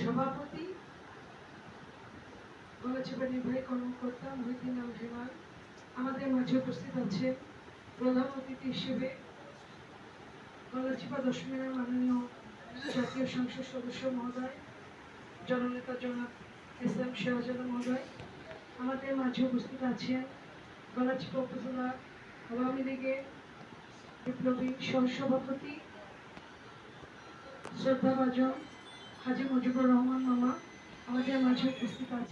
সভাপতি নির্বাহী কর্মকর্তা মহিদিন আলহেমান আমাদের মাঝে উপস্থিত আছে প্রধান অতিথি হিসেবে গলাচিপা দশমিনের মাননীয় জাতীয় সংসদ সদস্য মহোদয় জননেতা জনাব এস এম শাহজাদা মহোদয় আমাদের মাঝে উপস্থিত আছেন গলাচিপা উপজেলা লীগের বিপ্লবী সহসভাপতি শ্রদ্ধাভাজন হাজি মুজিবুর রহমান মামা আমাদের মাঝে উপস্থিত আছেন।